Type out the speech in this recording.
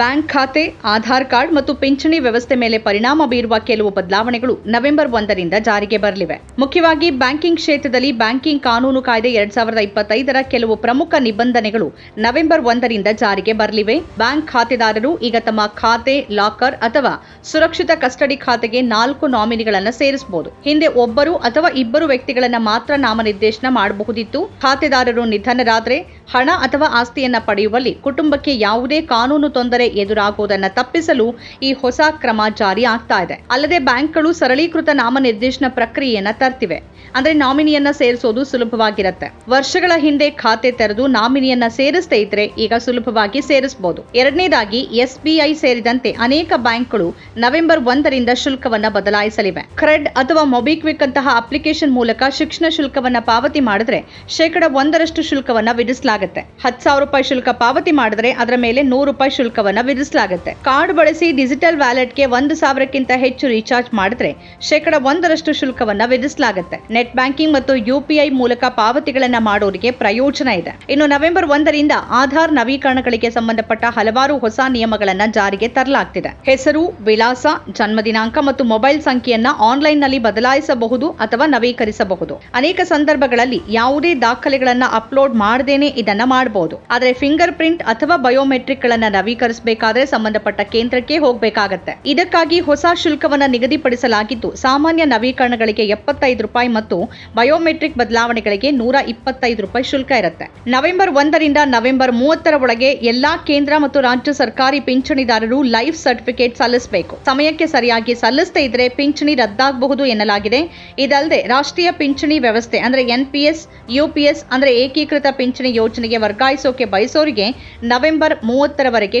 Bank ಖಾತೆ, Aadhaar card ಮತ್ತು ಪಿಂಚಣಿ ವ್ಯವಸ್ಥೆ ಮೇಲೆ ಪರಿಣಾಮ ಬೀರುವ ಕೆಲವು ಬದಲಾವಣೆಗಳು ನವೆಂಬರ್ ಒಂದರಿಂದ ಜಾರಿಗೆ ಬರಲಿವೆ. ಮುಖ್ಯವಾಗಿ ಬ್ಯಾಂಕಿಂಗ್ ಕ್ಷೇತ್ರದಲ್ಲಿ ಬ್ಯಾಂಕಿಂಗ್ ಕಾನೂನು ಕಾಯ್ದೆ ಎರಡ್ ಸಾವಿರದ ಇಪ್ಪತ್ತೈದರ ಕೆಲವು ಪ್ರಮುಖ ನಿಬಂಧನೆಗಳು ನವೆಂಬರ್ ಒಂದರಿಂದ ಜಾರಿಗೆ ಬರಲಿವೆ. ಬ್ಯಾಂಕ್ ಖಾತೆದಾರರು ಈಗ ತಮ್ಮ ಖಾತೆ, ಲಾಕರ್ ಅಥವಾ ಸುರಕ್ಷಿತ ಕಸ್ಟಡಿ ಖಾತೆಗೆ ನಾಲ್ಕು ನಾಮಿನಿಗಳನ್ನು ಸೇರಿಸಬಹುದು. ಹಿಂದೆ ಒಬ್ಬರು ಅಥವಾ ಇಬ್ಬರು ವ್ಯಕ್ತಿಗಳನ್ನ ಮಾತ್ರ ನಾಮನಿರ್ದೇಶನ ಮಾಡಬಹುದಿತ್ತು. ಖಾತೆದಾರರು ನಿಧನರಾದರೆ ಹಣ ಅಥವಾ ಆಸ್ತಿಯನ್ನ ಪಡೆಯುವಲ್ಲಿ ಕುಟುಂಬಕ್ಕೆ ಯಾವುದೇ ಕಾನೂನು ತೊಂದರೆ ಎದುರಾಗುವುದನ್ನು ತಪ್ಪಿಸಲು ಈ ಹೊಸ ಕ್ರಮ ಜಾರಿ ಆಗ್ತಾ ಇದೆ. ಅಲ್ಲದೆ ಬ್ಯಾಂಕ್ಗಳು ಸರಳೀಕೃತ ನಾಮನಿರ್ದೇಶನ ಪ್ರಕ್ರಿಯೆಯನ್ನ ತರ್ತಿವೆ. ಅಂದ್ರೆ ನಾಮಿನಿಯನ್ನ ಸೇರಿಸೋದು ಸುಲಭವಾಗಿರುತ್ತೆ. ವರ್ಷಗಳ ಹಿಂದೆ ಖಾತೆ ತೆರೆದು ನಾಮಿನಿಯನ್ನ ಸೇರಿಸದೇ ಇದ್ರೆ ಈಗ ಸುಲಭವಾಗಿ ಸೇರಿಸಬಹುದು ಎರಡನೇದಾಗಿ ಎಸ್ಬಿಐ ಸೇರಿದಂತೆ ಅನೇಕ ಬ್ಯಾಂಕ್ಗಳು ನವೆಂಬರ್ ಒಂದರಿಂದ ಶುಲ್ಕವನ್ನ ಬದಲಾಯಿಸಲಿವೆ. ಕ್ರೆಡ್ ಅಥವಾ ಮೊಬಿಕ್ವಿಕ್ ಅಂತಹ ಅಪ್ಲಿಕೇಶನ್ ಮೂಲಕ ಶಿಕ್ಷಣ ಶುಲ್ಕವನ್ನ ಪಾವತಿ ಮಾಡಿದ್ರೆ ಶೇಕಡ ಒಂದರಷ್ಟು ಶುಲ್ಕವನ್ನ ವಿಧಿಸಲಾಗುತ್ತೆ. ಹತ್ತು ಸಾವಿರ ರೂಪಾಯಿ ಶುಲ್ಕ ಪಾವತಿ ಮಾಡಿದ್ರೆ ಅದರ ಮೇಲೆ ನೂರು ರೂಪಾಯಿ ಶುಲ್ಕವನ್ನ ವಿಧಿಸಲಾಗುತ್ತೆ ಕಾರ್ಡ್ ಬಳಸಿ ಡಿಜಿಟಲ್ ವ್ಯಾಲೆಟ್ಗೆ ಒಂದು ಸಾವಿರಕ್ಕಿಂತ ಹೆಚ್ಚು ರೀಚಾರ್ಜ್ ಮಾಡಿದ್ರೆ ಶೇಕಡ ಒಂದರಷ್ಟು ಶುಲ್ಕವನ್ನ ವಿಧಿಸಲಾಗುತ್ತೆ. ನೆಟ್ ಬ್ಯಾಂಕಿಂಗ್ ಮತ್ತು ಯುಪಿಐ ಮೂಲಕ ಪಾವತಿಗಳನ್ನ ಮಾಡೋರಿಗೆ ಪ್ರಯೋಜನ ಇದೆ. ಇನ್ನು ನವೆಂಬರ್ ಒಂದರಿಂದ ಆಧಾರ್ ನವೀಕರಣಗಳಿಗೆ ಸಂಬಂಧಪಟ್ಟ ಹಲವಾರು ಹೊಸ ನಿಯಮಗಳನ್ನ ಜಾರಿಗೆ ತರಲಾಗ್ತಿದೆ. ಹೆಸರು, ವಿಳಾಸ ಜನ್ಮ ದಿನಾಂಕ ಮತ್ತು ಮೊಬೈಲ್ ಸಂಖ್ಯೆಯನ್ನ ಆನ್ಲೈನ್ನಲ್ಲಿ ಬದಲಾಯಿಸಬಹುದು ಅಥವಾ ನವೀಕರಿಸಬಹುದು. ಅನೇಕ ಸಂದರ್ಭಗಳಲ್ಲಿ ಯಾವುದೇ ದಾಖಲೆಗಳನ್ನ ಅಪ್ಲೋಡ್ ಮಾಡದೇನೆ ಇದನ್ನ ಮಾಡಬಹುದು ಆದರೆ ಫಿಂಗರ್ ಪ್ರಿಂಟ್ ಅಥವಾ ಬಯೋಮೆಟ್ರಿಕ್ ಗಳನ್ನ ನವೀಕರಿಸಬೇಕಾದ್ರೆ ಸಂಬಂಧಪಟ್ಟ ಕೇಂದ್ರಕ್ಕೆ ಹೋಗಬೇಕಾಗತ್ತೆ. ಇದಕ್ಕಾಗಿ ಹೊಸ ಶುಲ್ಕವನ್ನ ನಿಗದಿಪಡಿಸಲಾಗಿದ್ದು, ಸಾಮಾನ್ಯ ನವೀಕರಣಗಳಿಗೆ ಎಪ್ಪತ್ತೈದು ರೂಪಾಯಿ ಮತ್ತು ಬಯೋಮೆಟ್ರಿಕ್ ಬದಲಾವಣೆಗಳಿಗೆ ನೂರ ಇಪ್ಪತ್ತೈದು ರೂಪಾಯಿ ಶುಲ್ಕ ಇರುತ್ತೆ. ನವೆಂಬರ್ ಒಂದರಿಂದ ನವೆಂಬರ್ ಮೂವತ್ತರ ಒಳಗೆ ಎಲ್ಲಾ ಕೇಂದ್ರ ಮತ್ತು ರಾಜ್ಯ ಸರ್ಕಾರಿ ಪಿಂಚಣಿದಾರರು ಲೈಫ್ ಸರ್ಟಿಫಿಕೇಟ್ ಸಲ್ಲಿಸಬೇಕು. ಸಮಯಕ್ಕೆ ಸರಿಯಾಗಿ ಸಲ್ಲಿಸದೇ ಇದ್ರೆ ಪಿಂಚಣಿ ರದ್ದಾಗಬಹುದು ಎನ್ನಲಾಗಿದೆ. ಇದಲ್ಲದೆ ರಾಷ್ಟ್ರೀಯ ಪಿಂಚಣಿ ವ್ಯವಸ್ಥೆ ಅಂದ್ರೆ ಎನ್ಪಿಎಸ್ ಯುಪಿಎಸ್ ಅಂದ್ರೆ ಏಕೀಕೃತ ಪಿಂಚಣಿ ಯೋಜನೆಗೆ ವರ್ಗಾಯಿಸೋಕೆ ಬಯಸೋರಿಗೆ ನವೆಂಬರ್ ಮೂವತ್ತರವರೆಗೆ